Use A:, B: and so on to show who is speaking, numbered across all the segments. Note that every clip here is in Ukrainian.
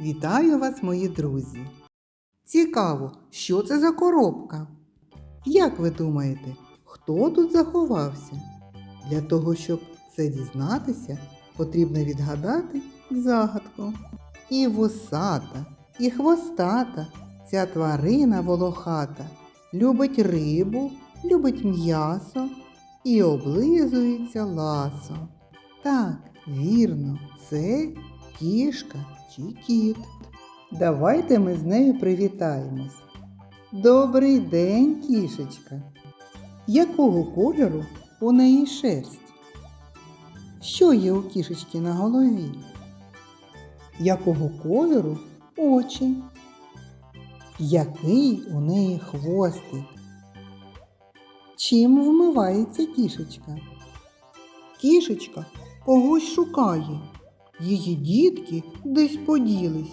A: Вітаю вас, мої друзі! Цікаво, що це за коробка? Як ви думаєте, хто тут заховався? Для того, щоб це дізнатися, потрібно відгадати загадку. І вусата, і хвостата, ця тварина волохата, любить рибу, любить м'ясо і облизується ласом. Так, вірно, це кішка кіт. Давайте ми з нею привітаємось. Добрий день, кішечка. Якого кольору у неї шерсть? Що є у кішечки на голові? Якого кольору очі? Який у неї хвостик? Чим вмивається кішечка? Кішечка когось шукає. Її дітки десь поділись.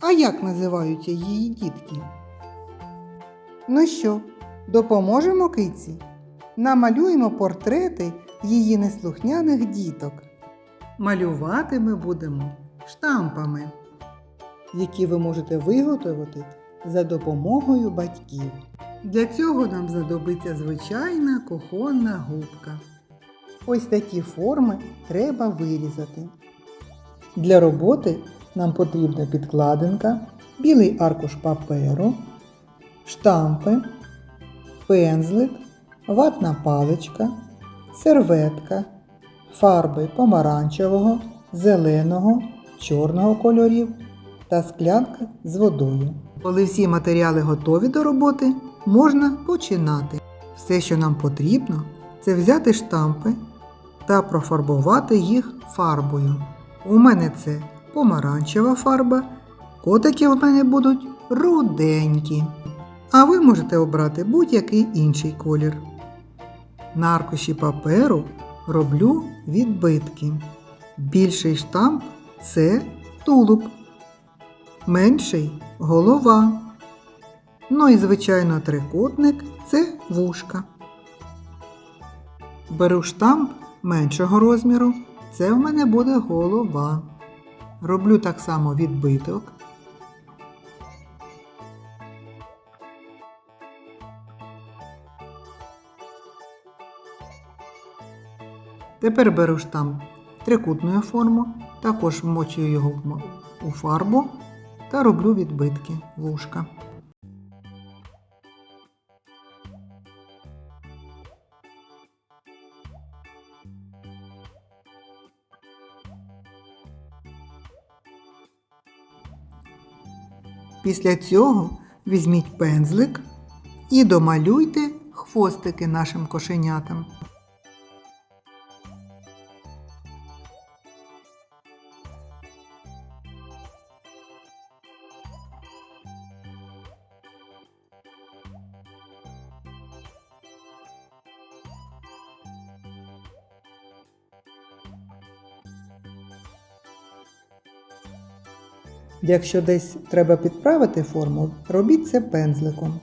A: А як називаються її дітки? Ну що, допоможемо киці? Намалюємо портрети її неслухняних діток. Малювати ми будемо штампами, які ви можете виготовити за допомогою батьків. Для цього нам знадобиться звичайна кухонна губка. Ось такі форми треба вирізати. Для роботи нам потрібна підкладинка, білий аркуш паперу, штампи, пензлик, ватна паличка, серветка, фарби помаранчевого, зеленого, чорного кольорів та склянка з водою. Коли всі матеріали готові до роботи, можна починати. Все, що нам потрібно, це взяти штампи та профарбувати їх фарбою. У мене це помаранчева фарба, котики у мене будуть руденькі. А ви можете обрати будь-який інший колір. На аркуші паперу роблю відбитки. Більший штамп це тулуб, менший голова. Ну і, звичайно, трикутник це вушка. Беру штамп меншого розміру, це в мене буде голова. Роблю так само відбиток. Тепер беру штамп трикутної форми, також вмочую його у фарбу та роблю відбитки вушка. Після цього візьміть пензлик і домалюйте хвостики нашим кошенятам. Якщо десь треба підправити форму, робіть це пензликом.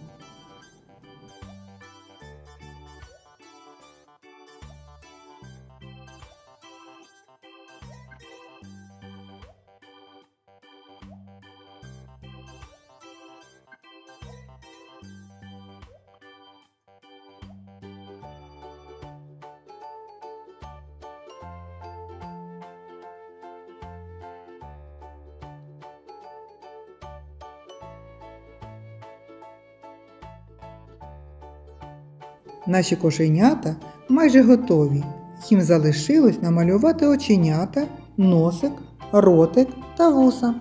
A: Наші кошенята майже готові. Їм залишилось намалювати оченята, носик, ротик та вуса.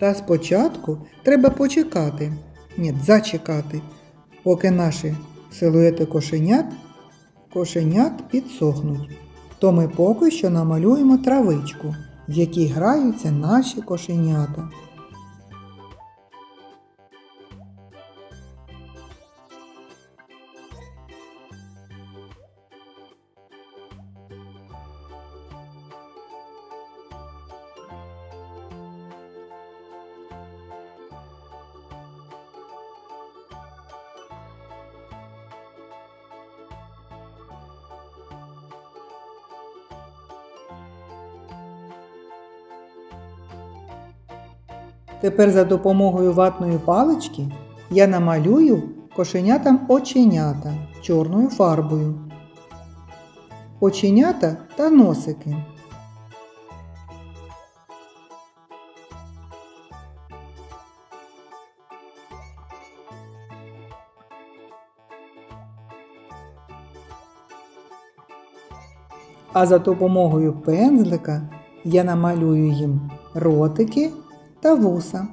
A: Та спочатку треба почекати, ні, зачекати, поки наші силуети кошенят, кошенят підсохнуть. То ми поки що намалюємо травичку, в якій граються наші кошенята. Тепер за допомогою ватної палички я намалюю кошенятам оченята чорною фарбою. Оченята та носики. А за допомогою пензлика я намалюю їм ротики та вуса.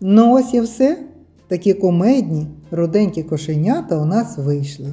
A: Ну ось і все. Такі кумедні, руденькі кошенята у нас вийшли.